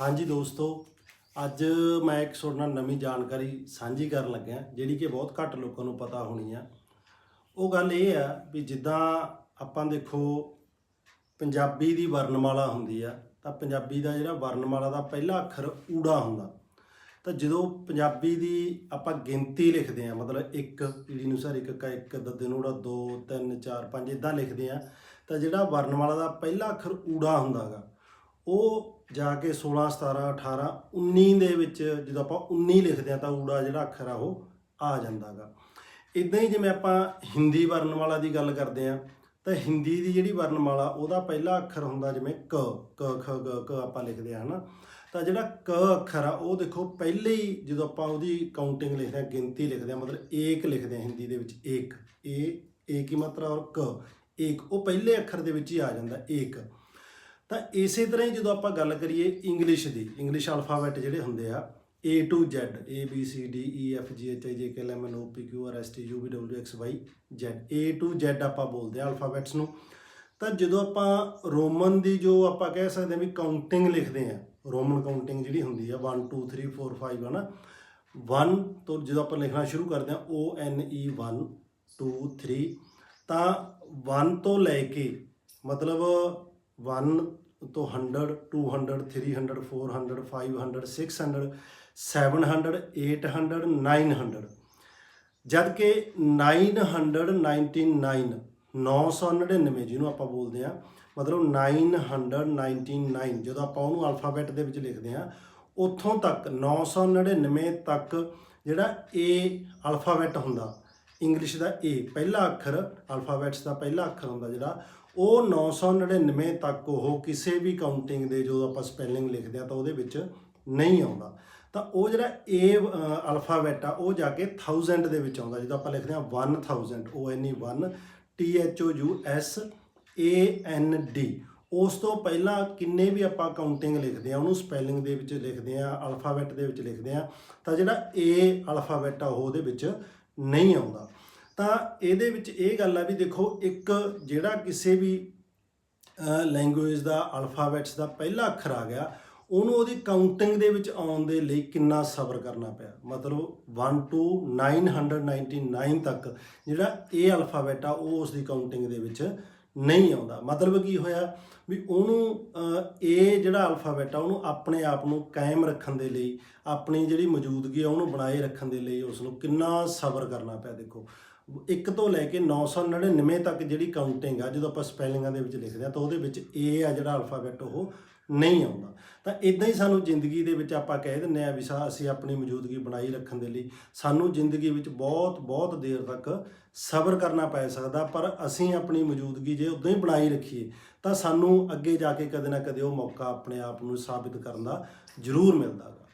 ਹਾਂਜੀ ਦੋਸਤੋ, ਅੱਜ ਮੈਂ ਇੱਕ ਤੁਹਾਡੇ ਨਾਲ ਨਵੀਂ ਜਾਣਕਾਰੀ ਸਾਂਝੀ ਕਰਨ ਲੱਗਿਆ, ਜਿਹੜੀ ਕਿ ਬਹੁਤ ਘੱਟ ਲੋਕਾਂ ਨੂੰ ਪਤਾ ਹੋਣੀ ਆ। ਉਹ ਗੱਲ ਇਹ ਆ ਵੀ ਜਿੱਦਾਂ ਆਪਾਂ ਦੇਖੋ, ਪੰਜਾਬੀ ਦੀ ਵਰਣਮਾਲਾ ਹੁੰਦੀ ਆ, ਤਾਂ ਪੰਜਾਬੀ ਦਾ ਜਿਹੜਾ ਵਰਣਮਾਲਾ ਦਾ ਪਹਿਲਾ ਅੱਖਰ ਊੜਾ ਹੁੰਦਾ। ਤਾਂ ਜਦੋਂ ਪੰਜਾਬੀ ਦੀ ਆਪਾਂ ਗਿਣਤੀ ਲਿਖਦੇ ਆ, ਮਤਲਬ 1 ਈੜੀ ਨੂੰ ਸਰ 1 ਕਾ 1 ਦੱਦੇ ਨੂੰ ਊੜਾ 2 3 4 5 ਇਦਾਂ ਲਿਖਦੇ ਆ, ਤਾਂ ਜਿਹੜਾ ਵਰਣਮਾਲਾ ਦਾ ਪਹਿਲਾ ਅੱਖਰ ਊੜਾ ਹੁੰਦਾਗਾ ਉਹ ਜਾ ਕੇ 16 17 18 19 ਦੇ ਵਿੱਚ ਜਦੋਂ ਆਪਾਂ 19 ਲਿਖਦੇ ਆ ਤਾਂ ਊੜਾ ਜਿਹੜਾ ਅੱਖਰ ਆ ਉਹ ਆ ਜਾਂਦਾਗਾ। ਇਦਾਂ ਹੀ ਜਿਵੇਂ ਆਪਾਂ ਹਿੰਦੀ ਵਰਣਮਾਲਾ ਦੀ ਗੱਲ ਕਰਦੇ ਆ ਤਾਂ ਹਿੰਦੀ ਦੀ ਜਿਹੜੀ ਵਰਣਮਾਲਾ ਉਹਦਾ ਪਹਿਲਾ ਅੱਖਰ ਹੁੰਦਾ ਜਿਵੇਂ ਕ ਕ, ਖ, ਗ, ਕ ਆਪਾਂ ਲਿਖਦੇ ਆ ਹਨਾ? ਤਾਂ ਜਿਹੜਾ ਕ ਅੱਖਰ ਆ, ਉਹ ਦੇਖੋ ਪਹਿਲੇ ਹੀ ਜਦੋਂ ਆਪਾਂ ਉਹਦੀ ਕਾਊਂਟਿੰਗ ਲਿਖਦੇ ਆ ਗਿਣਤੀ ਲਿਖਦੇ ਆ ਮਤਲਬ ਏਕ ਲਿਖਦੇ ਆ ਹਿੰਦੀ ਦੇ ਵਿੱਚ, ਏਕ, ਏ ਏਕ ਹੀ ਮਾਤਰਾ ਔਰ ਕ, ਏਕ, ਉਹ ਪਹਿਲੇ ਅੱਖਰ ਦੇ ਵਿੱਚ ਹੀ ਆ ਜਾਂਦਾ, ਏਕ। ਤਾਂ ਇਸੇ ਤਰ੍ਹਾਂ ਹੀ ਜਦੋਂ ਆਪਾਂ ਗੱਲ ਕਰੀਏ ਇੰਗਲਿਸ਼ ਦੀ ਇੰਗਲਿਸ਼ ਅਲਫਾਬੈਟ ਜਿਹੜੇ ਹੁੰਦੇ ਆ, A to Z, A, B, C, D E F, G, H, I, J, K, L, M, N, O, P, Q, R, S, T, U, V, W, X, Y, Z. A to Z ਆਪਾਂ ਬੋਲਦੇ ਆ alphabets ਨੂੰ। ਤਾਂ ਜਦੋਂ ਆਪਾਂ Roman ਦੀ ਜੋ ਆਪਾਂ ਕਹਿ ਸਕਦੇ ਹਾਂ ਵੀ ਕਾਊਂਟਿੰਗ ਲਿਖਦੇ ਆ ਰੋਮਨ ਕਾਊਂਟਿੰਗ ਜਿਹੜੀ ਹੁੰਦੀ ਆ 1 2 3 4 5 ਹਨਾ। 1 ਤੋਂ ਜਦੋਂ ਆਪਾਂ ਲਿਖਣਾ ਸ਼ੁਰੂ ਕਰਦੇ ਆ O, N E 1 2 3 ਤਾਂ 1 ਤੋਂ ਲੈ ਕੇ ਮਤਲਬ 1 ਤੋਂ 100 200 300 400 500 600 700 800 900 ਜਦ ਕਿ 999 999 ਜਿਹਨੂੰ ਆਪਾਂ ਬੋਲਦੇ ਆ ਮਤਲਬ 999 ਜਦੋਂ ਆਪਾਂ ਉਹਨੂੰ ਅਲਫਾਬੈਟ ਦੇ ਵਿੱਚ ਲਿਖਦੇ ਆ ਉੱਥੋਂ ਤੱਕ 999 ਤੱਕ ਜਿਹੜਾ A ਅਲਫਾਬੈਟ ਹੁੰਦਾ ਇੰਗਲਿਸ਼ ਦਾ ਏ ਪਹਿਲਾ ਅੱਖਰ ਅਲਫਾਬੈਟਸ ਦਾ ਪਹਿਲਾ ਅੱਖਰ ਹੁੰਦਾ ਜਿਹੜਾ, ਉਹ 999 ਤੱਕ ਉਹ ਕਿਸੇ ਵੀ ਕਾਊਂਟਿੰਗ ਦੇ ਜਦੋਂ ਆਪਾਂ ਸਪੈਲਿੰਗ ਲਿਖਦੇ ਆ ਤਾਂ ਉਹਦੇ ਵਿੱਚ ਨਹੀਂ ਆਉਂਦਾ। ਤਾਂ ਉਹ ਜਿਹੜਾ ਏ ਅਲਫਾਬੈਟ ਆ, ਉਹ ਜਾ ਕੇ 1000 ਦੇ ਵਿੱਚ ਆਉਂਦਾ। ਜਦੋਂ ਆਪਾਂ ਲਿਖਦੇ ਆ 1000 O N E 1 T H O U S A N D, ਉਸ ਤੋਂ ਪਹਿਲਾਂ ਕਿੰਨੇ ਵੀ ਆਪਾਂ ਕਾਊਂਟਿੰਗ ਲਿਖਦੇ ਆ ਉਹਨੂੰ ਸਪੈਲਿੰਗ ਦੇ ਵਿੱਚ ਲਿਖਦੇ ਆ ਅਲਫਾਬੈਟ ਦੇ ਵਿੱਚ ਲਿਖਦੇ ਆ ਤਾਂ ਜਿਹੜਾ ਏ ਅਲਫਾਬੈਟ ਆ, ਉਹ ਉਹਦੇ ਵਿੱਚ ਨਹੀਂ ਆਉਂਦਾ। ਤਾਂ ਇਹਦੇ ਵਿੱਚ ਇਹ ਗੱਲ ਆ ਵੀ ਦੇਖੋ, ਇੱਕ ਜਿਹੜਾ ਕਿਸੇ ਵੀ ਲੈਂਗੁਏਜ ਦਾ ਅਲਫਾਬੈਟਸ ਦਾ ਪਹਿਲਾ ਅੱਖਰ ਆ ਗਿਆ, ਉਹਨੂੰ ਉਹਦੀ ਕਾਊਂਟਿੰਗ ਦੇ ਵਿੱਚ ਆਉਣ ਦੇ ਲਈ ਕਿੰਨਾ ਸਬਰ ਕਰਨਾ ਪਿਆ? ਮਤਲਬ 1 ਟੂ 999 ਤੱਕ ਜਿਹੜਾ ਇਹ ਅਲਫਾਬੈਟ ਆ, ਉਹ ਉਸ ਦੀ ਕਾਊਂਟਿੰਗ ਦੇ ਵਿੱਚ ਨਹੀਂ ਆਉਂਦਾ। ਮਤਲਬ ਕੀ ਹੋਇਆ ਵੀ ਉਹਨੂੰ ਇਹ ਜਿਹੜਾ ਅਲਫਾਬੈਟ ਆ, ਉਹਨੂੰ ਆਪਣੇ ਆਪ ਨੂੰ ਕਾਇਮ ਰੱਖਣ ਦੇ ਲਈ, ਆਪਣੀ ਜਿਹੜੀ ਮੌਜੂਦਗੀ ਆ, ਉਹਨੂੰ ਬਣਾਏ ਰੱਖਣ ਦੇ ਲਈ ਉਸ ਨੂੰ ਕਿੰਨਾ ਸਬਰ ਕਰਨਾ ਪਿਆ, ਦੇਖੋ। ਇੱਕ ਤੋਂ ਲੈ ਕੇ 999 ਤੱਕ ਜਿਹੜੀ ਕਾਊਂਟਿੰਗ ਆ, ਜਦੋਂ ਆਪਾਂ ਸਪੈਲਿੰਗਾਂ ਦੇ ਵਿੱਚ ਲਿਖਦੇ ਆ, ਤਾਂ ਉਹਦੇ ਵਿੱਚ ਇਹ ਆ ਜਿਹੜਾ ਅਲਫਾਬੈਟ ਉਹ ਨਹੀਂ ਆਉਂਦਾ। ਤਾਂ ਇਦਾਂ ਹੀ ਸਾਨੂੰ ਜ਼ਿੰਦਗੀ ਦੇ ਵਿੱਚ ਆਪਾਂ ਕਹਿ ਦਿੰਨੇ ਆ ਵੀ ਸਾ, ਅਸੀਂ ਆਪਣੀ ਮੌਜੂਦਗੀ ਬਣਾਈ ਰੱਖਣ ਦੇ ਲਈ ਸਾਨੂੰ ਜ਼ਿੰਦਗੀ ਵਿੱਚ ਬਹੁਤ ਬਹੁਤ ਦੇਰ ਤੱਕ ਸਬਰ ਕਰਨਾ ਪੈ ਸਕਦਾ, ਪਰ ਅਸੀਂ ਆਪਣੀ ਮੌਜੂਦਗੀ ਜੇ ਉਦਾਂ ਹੀ ਬਣਾਈ ਰੱਖੀਏ, ਤਾਂ ਸਾਨੂੰ ਅੱਗੇ ਜਾ ਕੇ ਕਦੇ ਨਾ ਕਦੇ ਉਹ ਮੌਕਾ ਆਪਣੇ ਆਪ ਨੂੰ ਸਾਬਿਤ ਕਰਨ ਦਾ ਜ਼ਰੂਰ ਮਿਲਦਾ ਗਾ।